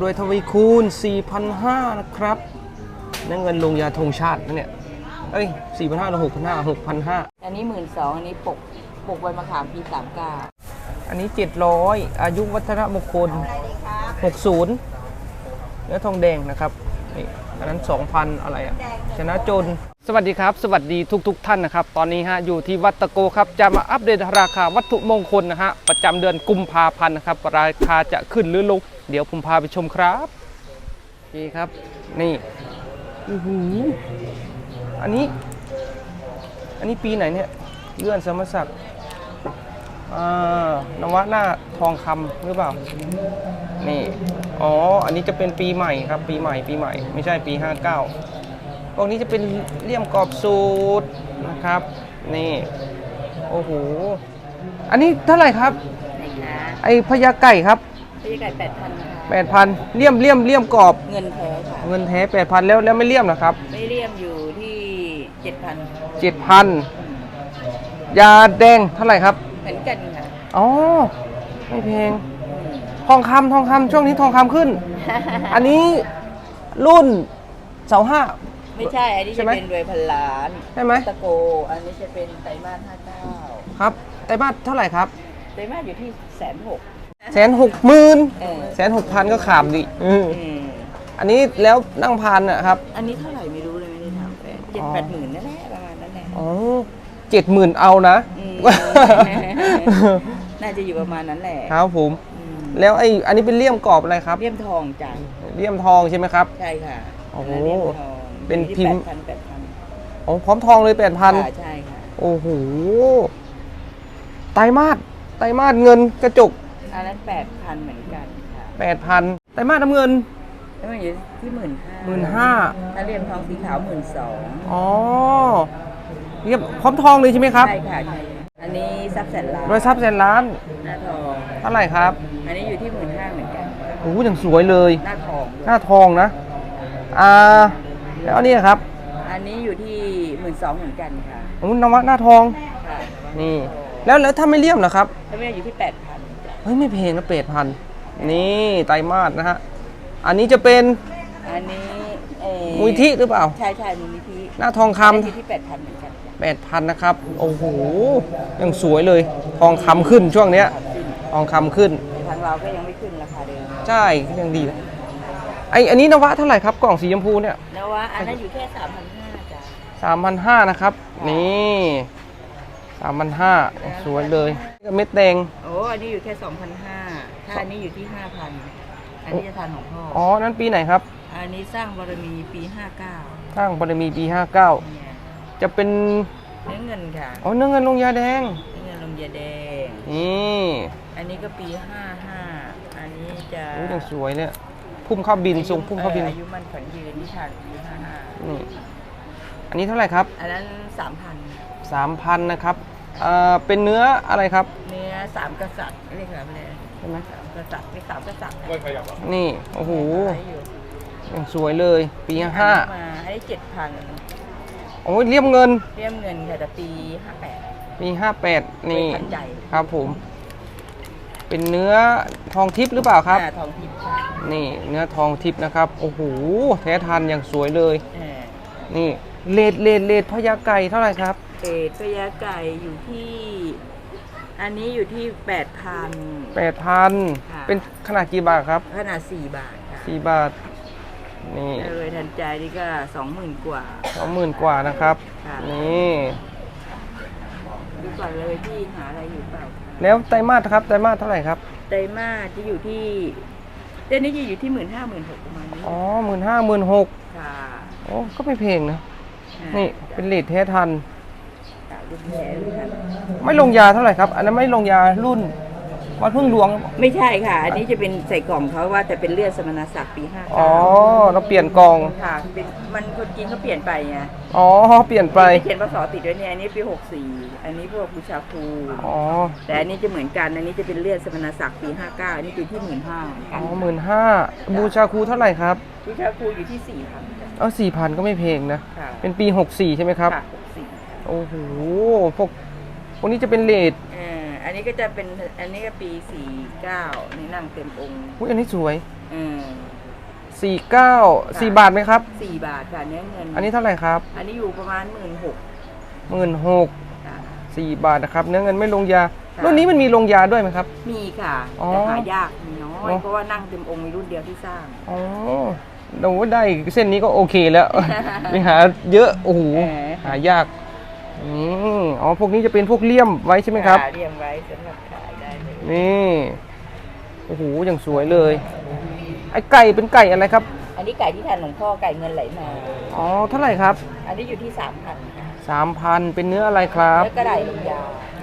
รวยทวีคูณ 4,500 นะครับนั่นเงินลงยาธงชาตินะเนี่ย เอ้ย 4,500หรือ6,500 6,500 อันนี้หมื่นสองอันนี้ปกปกใบมะขามปีสามเก้าอันนี้ 700 อายุวัฒนมงคล 60 เนื้อทองแดงนะครับนี่อันนั้น 2,000 อะไรอะชนะจน สวัสดีครับ สวัสดีทุกๆท่านนะครับ ตอนนี้ฮะอยู่ที่วัดตะโกครับ จะมาอัปเดตราคาวัตถุมงคลนะฮะ ประจำเดือนกุมภาพันธ์นะครับ ราคาจะขึ้นหรือลง เดี๋ยวผมพาไปชมครับโอเคครับ นี่โอ้โหอันนี้ อันนี้ปีไหนเนี่ยเลื่อนสมศักดิ์อ่านวะหน้าทองคำหรือเปล่า นี่ อ๋อ อันนี้จะเป็นปีใหม่ครับ ปีใหม่ ปีใหม่ ไม่ใช่ปี 59พวกนี้จะเป็นเลี่ยมกรอบสูตรนะครับ นี่ โอ้โห อันนี้เท่าไหร่ครับนะคะไอพญาไก่ครับ พี่ไก่แปดพันค่ะ8,000เลี่ยมเลี่ยมเลี่ยมกรอบ เงินแท้ค่ะ เงินแท้8,000แล้วแล้วไม่เลี่ยมนะครับไม่เรียมอยู่ที่เจ็ดพัน7,000ยาแดงเท่าไหร่ครับ เหมือนกันค่ะอ๋อไม่แพงทองคำทองคำช่วงนี้ทองคำขึ้น อันนี้รุ่นเสาห้า ไม่ใช่ อันนี้ใช่จะไหม เป็นรวยพันล้านใช่ไหมตะโก อันนี้จะเป็นไตรมาสห้าเก้าครับไตรมาสเท่าไหร่ครับ ไตรมาสอยู่ที่แสนหก แสนหกหมื่นเออแสนหกพันก็ขามดิอืมอืมอันนี้แล้วนั่งพันนะครับ อันนี้เท่าไหร่ไม่รู้เลยไม่ได้ถามแฟนเจ็ดอ๋อแปดหมื่นนั่นแหละประมาณนั้นแหละ อ๋อเจ็ดหมื่นเอานะ อืม น่าจะอยู่ประมาณนั้นแหละครับผม อืมแล้วไอ้อันนี้เป็นเลี่ยมกรอบอะไรครับ เลี่ยมทองจ้ะเลี่ยมทองใช่ไหมครับ ใช่ค่ะโอ้โหนนั้นเลี่ยมทองเป็นพิมพ์ แปดพันแปดพันอ๋อพร้อมทองเลยแปดพันค่ะใช่ค่ะ โอ้โหไตรมาสไตรมาสเงินกระจก อันนั้นแปดพันเหมือนกันค่ะแปดพันไตรมาสน้ำเงิน แล้วมันอยู่ที่หมื่นห้าหมื่นห้าถ้าเรียมทองสีขาวหมื่นสองอ๋อเรียบพร้อมทองเลยใช่ไหมครับใช่ค่ะใช่อันนี้ทรัพย์แสนล้านรอยทรัพย์แสนล้านหน้าทอง เท่าไหร่ครับอันนี้อยู่ที่หมื่นห้าเหมือนกัน โอ้โหอย่างสวยเลย หน้าทองด้วยหน้าทองนะอ่าแล้วอันนี้ครับอันนี้อยู่ที่หมื่นสองเหมือนกันค่ะโอ้นวะหน้าทองค่ะนี่ แล้วแล้วถ้าไม่เลี่ยมนะครับ ถ้าไม่อยู่ที่แปดพันเฮ้ยไม่แพงนะเป็ดพันนี่ไตรมาสนะฮะ อันนี้จะเป็นอันนี้เอ่อมุยทิหรือเปล่า ใช่ใช่มูลนิธิหน้าทองคอันนี้อยู่ที่แปดพันเหมือนกันจ้ะำแปดพันนะครับ โอ้โหยังสวยเลย ทองคำขึ้นช่วงเนี้ย ทองคำขึ้นทางเราก็ยังไม่ขึ้นราคาเดิมใช่ยังดีนะไออันนี้นวะเท่าไหร่ครับ กล่องสีชมพูเนี่ยนะว่าอันนั้นอยู่แค่สามพันห้าจ้ะสามพันห้านะครับ นี่ สามพันห้าสวยเลยเม็ดแดง โอ้อันนี้อยู่แค่สองพันห้าถ้าอันนี้อยู่ที่ห้าพันอันนี้จะทานของพ่ออ๋อ นั้นปีไหนครับ อันนี้สร้างบารมีปีห้าเก้าสร้างบารมีปี59เนี่ยจะเป็นเนื้อเงินค่ะอ๋อเนื้อเงินลงยาแดงเนื้อเงินลมยาแดงนี่อันนี้ก็ปีห้าห้าอันนี้จะโอ้ยังสวยเนี่ยพุ่มเข้าบินทรงพุ่มเข้าบินอ่ออายุมันขวัญยืนที่ทานปีห้าห้านี่อันนี้เท่าไหร่ครับ อันนั้นสามพัน 3,000นะครับอ่าเป็นเนื้ออะไรครับ เนื้อสามกษัตริย์เรียกอะไรเลยใช่ไหมสามกษัตริย์เรียกสามกษัตริย์นี่โอ้โหขายอยู่ยังสวยเลย ปีมาห้าอันนี้เจ็ดพันโอ้ยเรียบเงิน เรียมเงินค่ะแต่ปีห้าแปดปี58นี่เป็นพันใหญ่ครับผม เป็นเนื้อทองทิพย์หรือเปล่าครับทองทิพย์ค่ะนี่เนื้อทองทิพย์นะครับโอ้โหแท้ทันอย่างสวยเลย เออนี่เลดเลดเลดพญาไก่เท่าไหร่ครับ เอดพยาไก่อยู่ที่ อันนี้อยู่ที่แปดพัน8,000ค่ะ เป็นขนาดกี่บาทครับขนาดสี่บาทค่ะ4บาท นี่ถ้าเลยทันใจนี่ก็สองหมื่นกว่า20,000กว่านะครับ ค่ะ นี่ดูก่อนเลยพี่หาอะไรอยู่เปล่าคะแล้วไตรมาสครับไตรมาสเท่าไหร่ครับไตรมาสจะอยู่ที่เดือนนี้จะอยู่ที่หมื่นห้าหมื่นหกประมาณนี้อ๋อหมื่นห้าหมื่นหกค่ะโอ้ก็ไม่เพลงนะอ่านี่เป็นเลดแท้ทัน ค่ะรุ่นแท้เลยค่ะไม่ลงยาเท่าไหร่ครับ อันนั้นไม่ลงยารุ่นวัดพึ่งหลวง ไม่ใช่ค่ะ อันนี้จะเป็นใส่กล่องเขาว่าแต่เป็นเลือดสมณศักดิ์ปีห้าอ๋อ เราเปลี่ยนกอง ค่ะเป็นมันคนจีนเขาเปลี่ยนไปไงอ๋อ เปลี่ยนไปเขียนพศติดด้วยเนี่ยอันนี้ปีหกสี่อันนี้พวกบูชาครูอ๋อ แต่อันนี้จะเหมือนกัน อันนี้จะเป็นเลือดสมณศักดิ์ปีห้าเก้าอันนี้ปีที่หมื่นห้าอ๋อหมื่นห้าบูชาครูเท่าไหร่ครับบูชาครูอยู่ที่สี่พันเออสี่พันก็ไม่เพลงนะ ค่ะเป็นปี64ใช่ไหมครับ ค่ะหกสี่ โอ้โหพวกพวกนี้จะเป็นเลดเอออันนี้ก็จะเป็นอันนี้ก็ปีสี่เก้านี่นั่งเต็มองค์อุ้ยอันนี้สวยเออสี่เก้าสี่บาทไหมครับ สี่บาทค่ะเนื้อเงินอันนี้เท่าไหร่ครับอันนี้อยู่ประมาณหมื่นหกหมื่นหกค่ะสี่บาทนะครับ เนื้อเงินไม่ลงยาค่ะรุ่นนี้มันมีลงยาด้วยไหมครับ มีค่ะอ๋อแต่หายากมีน้อยเนอะเพราะว่านั่งเต็มองค์มีรุ่นเดียวที่สร้างอ๋อเราได้เส้นนี้ก็โอเคแล้วไม่หาเยอะโอ้โหแหมหายาก อืมอ๋อพวกนี้จะเป็นพวกเลี่ยมไว้ใช่ไหมครับะเรียงไว้สำหรับขายได้เลยนี่โอ้โหอย่างสวยเลยไอ้ไก่เป็นไก่อะไรครับ อันนี้ไก่ที่ทานหลวงพ่อไก่เงินไหลมาอ๋อเท่าไหร่ครับ อันนี้อยู่ที่สามพันค่ะสามพันเป็นเนื้ออะไรครับแล้วก็ไก่ลงยา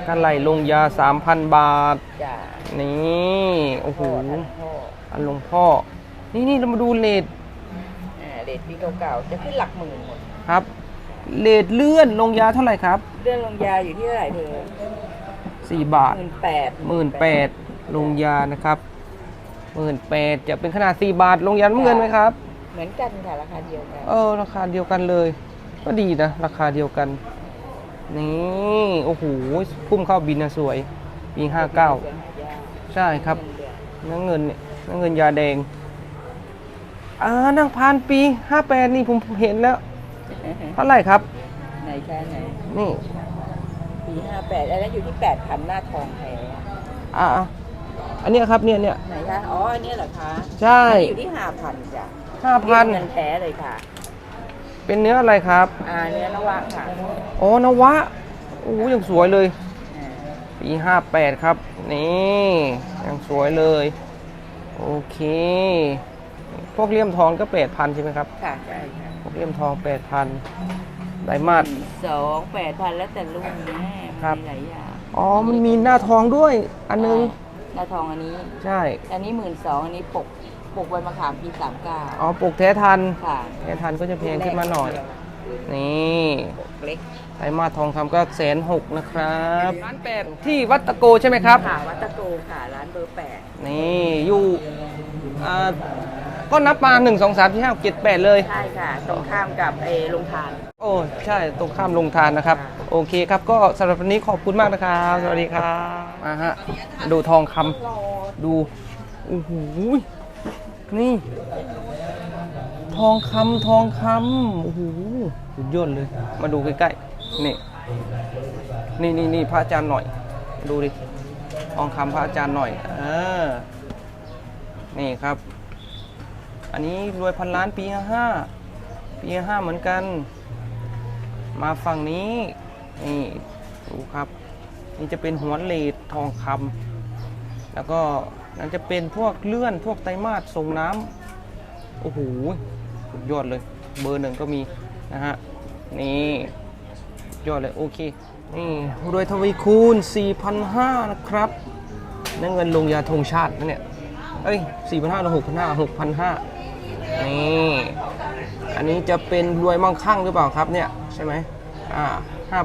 กันไหลลงยาสามพันบาทจ้ะนี่โอ้โหพ่อทานหลวงพ่ออันหลวงพ่อ นี่นี่เรามาดูเลดอ่าเรทปีเก่าๆจะขึ้นหลักหมื่นหมดครับ เลดเลื่อนลงยาเท่าไหร่ครับเรื่องลงยาอยู่ที่เท่าไหร่เธอสี่บาทหมื่นแปดหมื่นแปดลงยานะครับหมื่นแปดจะเป็นขนาดสี่บาทลงยาน้ำเงินไหมครับ เหมือนกันค่ะราคาเดียวกันเออราคาเดียวกันเลย ก็ดีนะราคาเดียวกัน นี่โอ้โหพุ่มเข้าบินนะสวยปีห้าเก้าใช่ครับน้ำเงินเนี่ยน้ำเงินยาแดงอ่านางพานปีห้าแปดนี่ผมเห็นแล้ว เท่าไหร่ครับ ไหนแค่ไหนนี่ปีห้าแปดอันนั้นอยู่ที่แปดพันหน้าทองแท้อ่าอันเนี้ยครับเนี่ยเนี่ยไหนคะอ๋ออันนี้เหรอคะใช่อันนี้อยู่ที่ห้าพันจ้ะห้าพันเงินแท้เลยค่ะ เป็นเนื้ออะไรครับอ่าเนื้อนวะค่ะอ๋อนวะโอ้ยังสวยเลยอ่าปีห้าแปดครับ นี่ยังสวยเลย โอเค พวกเลี่ยมทองก็แปดพันใช่ไหมครับ ค่ะใช่ค่ะ พวกเลี่ยมทองแปดพันไดมาด สองแปดพันแล้วแต่รุ่นแม่ครับมีหลายอย่างอ๋อ มันมีหน้าทองด้วย อันนึง หน้าทองอันนี้ ใช่ อันนี้หมื่นสองอันนี้ปกปกใบมะขามปีสามเก้าอ๋อปกแท้ทัน ค่ะแท้ทันก็จะแพงขึ้นมาหน่อย นี่ปกเล็ก ไดมาสทองคำก็แสนหกนะครับร้านแปดที่วัดตะโกใช่ไหมครับ ค่ะวัดตะโกค่ะร้านเบอร์แปดนี่อยู่อ่า ก็นับมา1 2 3 4 5 6 7 8 เลย ใช่ค่ะ ตรงข้ามกับเอโรงทาน โอ้ใช่ตรงข้ามลงทานนะครับ โอเคครับก็สำหรับวันนี้ขอบคุณมากนะครับ สวัสดีครับมาฮะดูทองคำดูโอ้โหนี่ ทองคำทองคำโอ้โหสุดยอดเลย มาดูใกล้ๆนี่นี่นี่นี่พระอาจารย์หน่อย ดูดิทองคำพระอาจารย์หน่อยเออนี่ครับ อันนี้รวยพันล้านปีห้าปีห้าเหมือนกัน มาฝั่งนี้นี่ดูครับ นี่จะเป็นหัวเลดทองคำแล้วก็นั่นจะเป็นพวกเลื่อนพวกไตมาสส่งน้ำโอ้โหสุดยอดเลย เบอร์หนึ่งก็มีนะฮะนี่ยอดเลยโอเคนี่รวยทวีคูณ 4,500 นะครับนั่นเงินลงยาธงชาตินะเนี่ย เอ้ย 4,500หรือ6,500 6,500 นี่อันนี้จะเป็นรวยมั่งคั่งหรือเปล่าครับเนี่ยใช่ไหมอ่า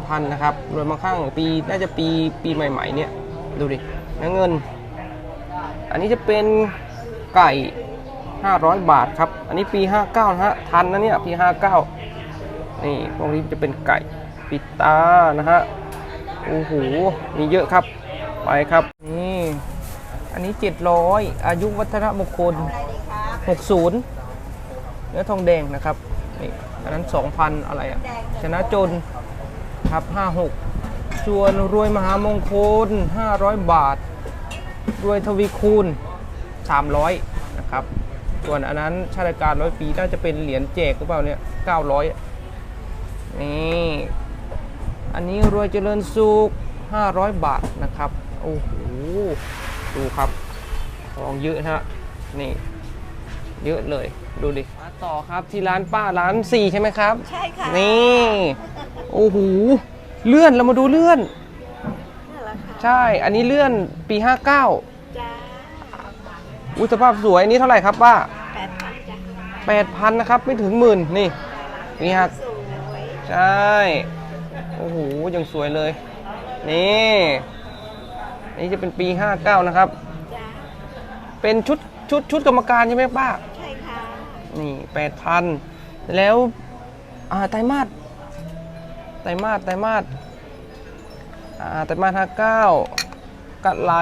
5,000นะครับรวยมั่งคั่งปีน่าจะปีปีใหม่ ๆ เนี่ยดูดิน้ำเงิน อันนี้จะเป็นไก่ 500 บาทครับ อันนี้ปี 59นะฮะทันนะเนี่ยปี59นี่พวกนี้จะเป็นไก่ปิดตานะฮะโอ้โหมีเยอะครับไปครับนี่อันนี้ 700 อายุวัฒนมงคล60 เนื้อทองแดงนะครับนี่อันนั้น 2,000 อะไรอะชนะจนครับ 56 ส่วนรวยมหามงคล 500 บาท รวยทวีคูณ 300 นะครับ ส่วนอันนั้นชาติการร้อยปีน่าจะเป็นเหรียญแจกหรือเปล่าเนี่ย 900อะนี่ อันนี้รวยเจริญสุข 500 บาทนะครับ โอ้โห ดูครับ ของเยอนะฮะ นี่ เยอะเลยดูดิมาต่อครับที่ร้านป้าร้านสี่ใช่ไหมครับ ใช่ค่ะนี่โอ้โหเลื่อนเรามาดูเลื่อนน่ารักค่ะใช่อันนี้เลื่อนปี 59จ้าอุยสภาพสวยอันนี้เท่าไหร่ครับป้าแปดพันจ้า8,000นะครับไม่ถึงหมื่นนี่นี่ฮะสวยใช่โอ้โหยังสวยเลย นี่นี่จะเป็นปี 59 นะครับจ้าเป็นชุด ชุดชุดกรรมการใช่ไหมป้า ใช่ค่ะ นี่แปดพันแล้ว อ่าไตรมาสไตรมาสไตรมาสอ่าไตรมาสห้าเก้ากะไล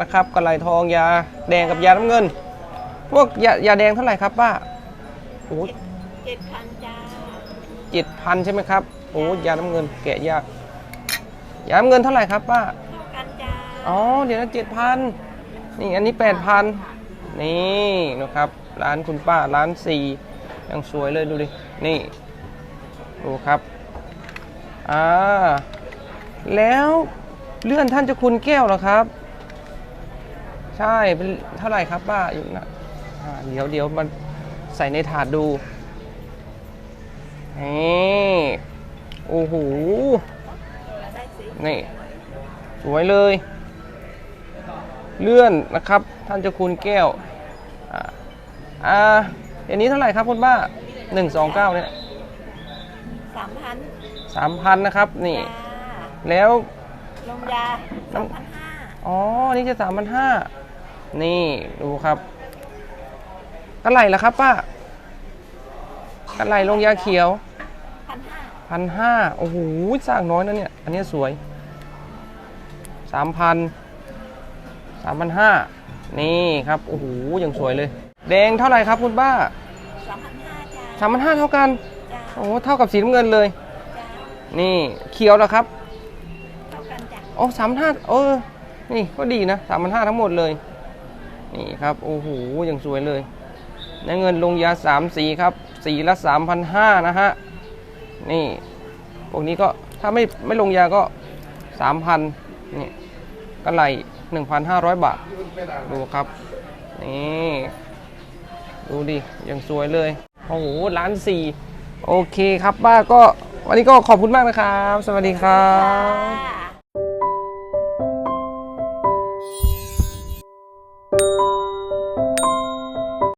นะครับกะไลทองยาแดงกับยาน้ำเงิน พวกยายาแดงเท่าไหร่ครับป้าสโอ้เจ็ดพันจ้าเจ็ดพันใช่ไหมครับโอ้ยาน้ำเงินแกะยากยาน้ำเงินเท่าไหร่ครับป้าเท่ากันจ้าอ๋อเดี๋ยวนะเจ็ดพันนี่อันนี้แปดพัน นี่นะครับ ร้านคุณป้าร้านสี่ยังสวยเลยดูดิ นี่ ดูครับ อ่า แล้วเลื่อนท่านเจะคุณแก้วเหรอครับ ใช่เป็นเท่าไหร่ครับป้าอยู่นะอ่าเดี๋ยวเดี๋ยวมันใส่ในถาดดูนี่โอ้โห นี่ สวยเลย เลื่อนนะครับ ท่านเจ้าคุณแก้ว อ่าอ่าอันนี้เท่าไหร่ครับคุณป้าหนึ่งสองเก้าเนี่ยสามพันสามพันนะครับ นี่จ้าแล้วลงยาสองพันห้าอ๋อ นี่จะสามพันห้านี่ดูครับกระไหลละครับป้ากระไหลลงยาเขียวพันห้าพันห้าโอ้โหสร้างน้อยนะเนี่ย อันนี้สวยสามพัน สามพันห้านี่ครับโอ้โหยังสวยเลย แดงเท่าไหร่ครับคุณป้าสามพันห้าจ้าสามพันห้าเท่ากันจ้าโอ้โหเท่ากับสีน้ำเงินเลย จ้านี่เขียวแล้วครับเท่ากันจ้าโอ้สามห้าเออนี่ก็ดีนะสามพันห้าทั้งหมดเลย นี่ครับโอ้โหยังสวยเลยในเงินลงยาสามสีครับสีละสามพันห้านะฮะนี่พวกนี้ก็ถ้าไม่ไม่ลงยาก็สามพันนี่ก็ไหล หนึ่งพันห้าร้อยบาท ดูครับ นี่ ดูดิ ยังสวยเลย โอ้โหล้านสี่โอเคครับป้าก็วันนี้ก็ขอบคุณมากนะครับ สวัสดีครับ